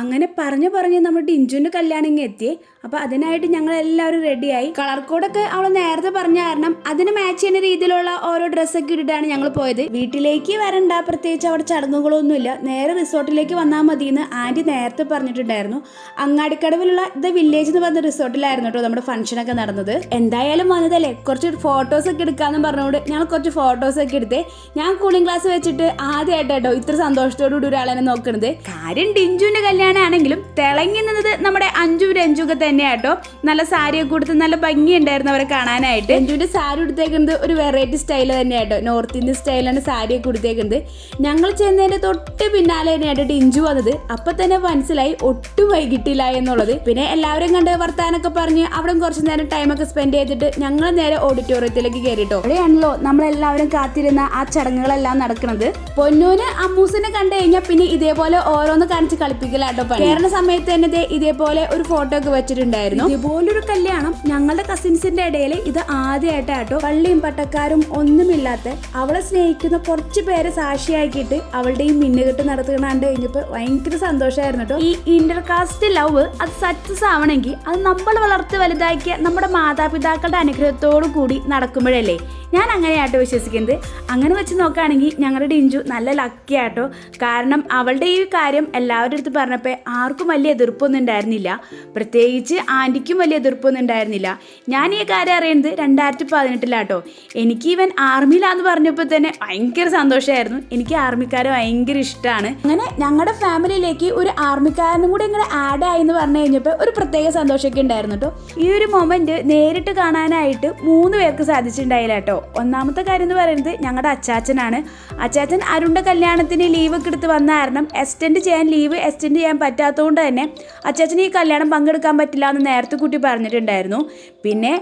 അങ്ങനെ പറഞ്ഞു പറഞ്ഞ് നമ്മുടെ ടിഞ്ചുവിന്റെ കല്യാണം ഇങ്ങ് എത്തി. അപ്പോൾ അതിനായിട്ട് ഞങ്ങൾ എല്ലാവരും റെഡിയായി കളർ കോഡൊക്കെ അവൾ നേരത്തെ പറഞ്ഞ കാരണം അതിന് മാച്ച് ചെയ്യുന്ന രീതിയിലുള്ള ഓരോ ഡ്രസ്സൊക്കെ ഇട്ടിട്ടാണ് ഞങ്ങൾ പോയത്. വീട്ടിലേക്ക് വരണ്ട പ്രത്യേകിച്ച് അവിടെ ചടങ്ങുകളൊന്നുമില്ല. നേരെ റിസോർട്ടിലേക്ക് വന്നാൽ മതി എന്ന് ആന്റി നേരത്തെ പറഞ്ഞിട്ടുണ്ടായിരുന്നു. അങ്ങാടിക്കടവിലുള്ള ദ വില്ലേജ് എന്ന് പറഞ്ഞ റിസോർട്ടിലായിരുന്നു കേട്ടോ നമ്മുടെ ഫംഗ്ഷനൊക്കെ നടന്നത്. എന്തായാലും വന്നതല്ലേ? കുറച്ച് ഫോട്ടോസ് ഒക്കെ എടുക്കാന്ന് പറഞ്ഞുകൊണ്ട് ഞങ്ങൾ കുറച്ച് ഫോട്ടോസ് ഒക്കെ എടുത്തേ. ഞാൻ കൂളിംഗ് ഗ്ലാസ് വെച്ചിട്ട് ആദ്യമായിട്ട് ഇത്ര സന്തോഷത്തോടു കൂടി ഒരാളെ നോക്കുന്നത് കാര്യം ഡിഞ്ചുവിന്റെ കല്യാണമാണെങ്കിലും തിളങ്ങി നിന്നത് നമ്മുടെ അഞ്ചു രഞ്ജുക തന്നെയാട്ടോ നല്ല സാരിയൊക്കെ കൊടുത്ത് നല്ല ഭംഗിയുണ്ടായിരുന്നു അവരെ കാണാനായിട്ട്. രഞ്ജുവിന്റെ സാരി ഉടുത്തേക്കുന്നത് ഒരു വെറൈറ്റി സ്റ്റൈൽ തന്നെയാട്ടോ നോർത്ത് ഇന്ത്യൻ സ്റ്റൈലാണ് സാരിയൊക്കെ കൊടുത്തേക്കുന്നത് ഞങ്ങൾ ചെന്നതിന്റെ തൊട്ട് പിന്നാലെ തന്നെയായിട്ട് ടിഞ്ചു വന്നത്. അപ്പൊ തന്നെ മനസ്സിലായി ഒട്ടും വൈകിട്ടില്ല എന്നുള്ളത്. പിന്നെ എല്ലാവരും കണ്ട് വർത്താനൊക്കെ പറഞ്ഞ് അവിടെ കുറച്ച് നേരം ടൈമൊക്കെ സ്പെൻഡ് ചെയ്തിട്ട് ഞങ്ങൾ നേരെ ഓഡിറ്റോറിയത്തിലേക്ക് കയറിട്ടോ. അവിടെയാണല്ലോ നമ്മളെല്ലാവരും കാത്തിരുന്ന ആ ചടങ്ങുകളെല്ലാം നടക്കുന്നത്. പൊന്നൂന് അമ്മൂസിനെ കണ്ടു കഴിഞ്ഞാൽ പിന്നെ ഇതേപോലെ ഓരോന്ന് കാണിച്ച് കളിപ്പിക്കലാട്ടോ. കേരള സമയത്ത് തന്നെ ഇതേപോലെ ഒരു ഫോട്ടോ ഒക്കെ വെച്ചിട്ടുണ്ടായിരുന്നു. ഇതുപോലൊരു കല്യാണം ഞങ്ങളുടെ കസിൻസിന്റെ ഇടയിൽ ഇത് ആദ്യമായിട്ടാട്ടോ പള്ളിയും പട്ടക്കാരും ഒന്നുമില്ലാത്ത അവളെ സ്നേഹിക്കുന്ന കുറച്ച് പേരെ സാക്ഷിയാക്കിയിട്ട് അവളുടെ ഈ മിന്നുകെട്ട് കഴിഞ്ഞപ്പോ കഴിഞ്ഞപ്പോൾ ഭയങ്കര സന്തോഷമായിരുന്നു കേട്ടോ ഈ ഇന്റർകാസ്റ്റ് ലവ് അത് സക്സസ് ആവണമെങ്കിൽ അത് നമ്മൾ വളർത്തി വലുതാക്കിയ നമ്മുടെ മാതാപിതാക്കളുടെ അനുഗ്രഹത്തോടു കൂടി നടക്കുമ്പോഴല്ലേ? ഞാൻ അങ്ങനെയാട്ടോ വിശ്വസിക്കുന്നത്. അങ്ങനെ വെച്ച് നോക്കുകയാണെങ്കിൽ ഞങ്ങളുടെ ഇഞ്ചു നല്ല ലക്കി ആട്ടോ. കാരണം അവളുടെ ഈ കാര്യം എല്ലാവരുടെ അടുത്ത് പറഞ്ഞപ്പോൾ ആർക്കും വലിയ എതിർപ്പൊന്നും ഉണ്ടായിരുന്നില്ല. പ്രത്യേകിച്ച് ആന്റിക്കും വലിയ എതിർപ്പൊന്നും ഉണ്ടായിരുന്നില്ല. ഞാൻ ഈ കാര്യം അറിയുന്നത് രണ്ടായിരത്തി പതിനെട്ടിലാട്ടോ എനിക്ക് ഇവൻ ആർമിയിലാന്ന് പറഞ്ഞപ്പോൾ തന്നെ ഭയങ്കര സന്തോഷമായിരുന്നു എനിക്ക് ആർമിക്കാരെ ഭയങ്കര ഇഷ്ടമാണ് അങ്ങനെ ഞങ്ങളുടെ ഫാമിലിയിലേക്ക് ഒരു ആർമിക്കാരനും കൂടി ഇങ്ങനെ ആഡ് ആയി എന്ന് പറഞ്ഞു കഴിഞ്ഞപ്പോൾ ഒരു പ്രത്യേക സന്തോഷമൊക്കെ ഉണ്ടായിരുന്നു കേട്ടോ ഈ ഒരു മൊമെന്റ് നേരിട്ട് കാണാനായിട്ട് മൂന്ന് പേർക്ക് സാധിച്ചിട്ടുണ്ടായില്ല കേട്ടോ ഒന്നാമത്തെ കാര്യം എന്ന് പറയുന്നത് ഞങ്ങളുടെ അച്ചാച്ചനാണ്. അച്ചാച്ചൻ അരുണ്ട കല്യാണത്തിന് ലീവ് ഒക്കെ എടുത്ത് വന്ന കാരണം എക്സ്റ്റെൻഡ് ചെയ്യാൻ ലീവ് എക്സ്റ്റെൻഡ് ചെയ്യാൻ പറ്റാത്തതുകൊണ്ട് തന്നെ അച്ചാച്ചന് ഈ കല്യാണം പങ്കെടുക്കാൻ പറ്റില്ല എന്ന് നേരത്തെ കുട്ടി പറഞ്ഞിട്ടുണ്ടായിരുന്നു. പിന്നെ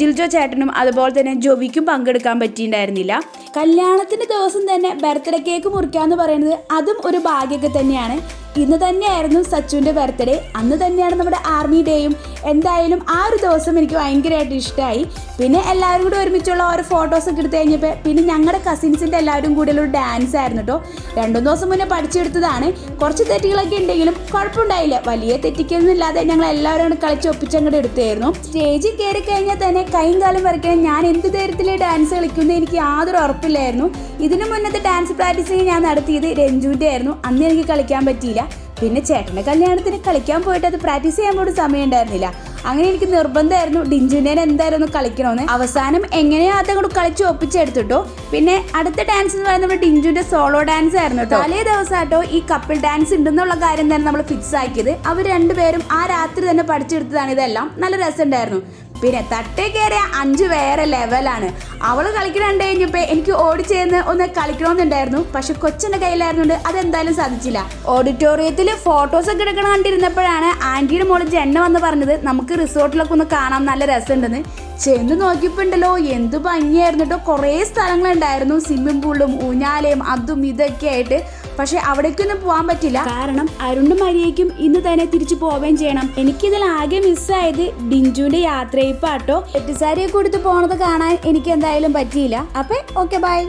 ജിൽജോ ചേട്ടനും അതുപോലെ തന്നെ ജോവിക്കും പങ്കെടുക്കാൻ പറ്റിയിട്ടുണ്ടായിരുന്നില്ല. കല്യാണത്തിന്റെ ദിവസം തന്നെ ബർത്ത്ഡേ കേക്ക് മുറിക്കാന്ന് പറയുന്നത് അതും ഒരു ഭാഗ്യമൊക്കെ തന്നെയാണ്. ഇന്ന് തന്നെയായിരുന്നു സച്ചുവിന്റെ ബർത്ത്ഡേ. അന്ന് തന്നെയാണ് നമ്മുടെ ആർമി ഡേയും. എന്തായാലും ആ ഒരു ദിവസം എനിക്ക് ഭയങ്കരമായിട്ട് ഇഷ്ടമായി പിന്നെ എല്ലാവരും കൂടി ഒരുമിച്ചുള്ള ഓരോ ഫോട്ടോസ് ഒക്കെ എടുത്തു കഴിഞ്ഞപ്പോൾ പിന്നെ ഞങ്ങളുടെ കസിൻസിന്റെ എല്ലാവരും കൂടിയുള്ള ഒരു ഡാൻസ് ആയിരുന്നു കേട്ടോ രണ്ടു ദിവസം മുന്നേ പഠിച്ചെടുത്തതാണ്. കുറച്ച് തെറ്റുകളൊക്കെ ഉണ്ടെങ്കിലും കുഴപ്പമുണ്ടായില്ല. വലിയ തെറ്റിക്കൊന്നും ഇല്ലാതെ ഞങ്ങൾ എല്ലാവരും കളിച്ച് ഒപ്പിച്ചങ്ങോട്ട് എടുത്തായിരുന്നു. സ്റ്റേജിൽ കയറി കഴിഞ്ഞാൽ തന്നെ കൈയും കാലം വരയ്ക്കാൻ ഞാൻ എന്ത് തരത്തിൽ ഡാൻസ് കളിക്കുന്നത് എനിക്ക് യാതൊരു ഉറപ്പില്ലായിരുന്നു. ഇതിനു മുന്നത്തെ ഡാൻസ് പ്രാക്ടീസിങ് ഞാൻ നടത്തിയത് രഞ്ജുവിന്റെ ആയിരുന്നു. അന്ന് എനിക്ക് കളിക്കാൻ പറ്റിയില്ല. പിന്നെ ചേട്ടന്റെ കല്യാണത്തിന് കളിക്കാൻ പോയിട്ട് അത് പ്രാക്ടീസ് ചെയ്യാൻ പോലും സമയം ഉണ്ടായിരുന്നില്ല. അങ്ങനെ എനിക്ക് നിർബന്ധമായിരുന്നു ഡിഞ്ചുനെ എന്തായിരുന്നു കളിക്കണമെന്ന് അവസാനം എങ്ങനെയോ അതങ്ങോട്ട് കളിച്ച് ഒപ്പിച്ചെടുത്തിട്ടോ പിന്നെ അടുത്ത ഡാൻസ് എന്ന് പറയുന്നത് നമ്മുടെ ഡിഞ്ചുവിന്റെ സോളോ ഡാൻസ് ആയിരുന്നു തലേ ദിവസമായിട്ടോ ഈ കപ്പിൾ ഡാൻസ് ഉണ്ടെന്നുള്ള കാര്യം തന്നെ നമ്മൾ ഫിക്സ് ആക്കിയത്. അവർ രണ്ടുപേരും ആ രാത്രി തന്നെ പഠിച്ചെടുത്തതാണ് ഇതെല്ലാം. നല്ല രസമുണ്ടായിരുന്നു. പിന്നെ തട്ടേ കയറിയ അഞ്ച് വേറെ ലെവലാണ് അവൾ കളിക്കണുണ്ട് കഴിഞ്ഞപ്പോ എനിക്ക് ഓടിച്ചേർന്ന് ഒന്ന് കളിക്കണമെന്നുണ്ടായിരുന്നു പക്ഷെ കൊച്ചിന്റെ കയ്യിലായിരുന്നുണ്ട് അതെന്തായാലും സാധിച്ചില്ല. ഓഡിറ്റോറിയത്തിൽ ഫോട്ടോസ് ഒക്കെ എടുക്കണം കണ്ടിരുന്നപ്പോഴാണ് ആന്റിയുടെ മോൾ ജെന്ന വന്ന് പറഞ്ഞത് നമുക്ക് റിസോർട്ടിലൊക്കെ ഒന്ന് കാണാൻ നല്ല രസമുണ്ടെന്ന്. ചെന്ന് നോക്കിയപ്പോ ഉണ്ടല്ലോ എന്ത് ഭംഗിയായിരുന്നു കേട്ടോ കുറേ സ്ഥലങ്ങളുണ്ടായിരുന്നു. സ്വിമ്മിംഗ് പൂളും ഊഞ്ഞാലയും അതും ഇതൊക്കെ ആയിട്ട് പക്ഷെ അവിടേക്കൊന്നും പോകാൻ പറ്റില്ല. കാരണം അരുണും മരിയയ്ക്കും ഇന്ന് തന്നെ തിരിച്ചു പോവുകയും ചെയ്യണം. എനിക്കിതിൽ ആകെ മിസ്സായത് ഡിഞ്ചുവിന്റെ യാത്രയിപ്പാട്ടോ. എട്ടുസാരിയൊക്കെ കൊടുത്ത് പോണത് കാണാൻ എനിക്ക് എന്തായാലും പറ്റിയില്ല. അപ്പൊ ഓക്കെ ബൈ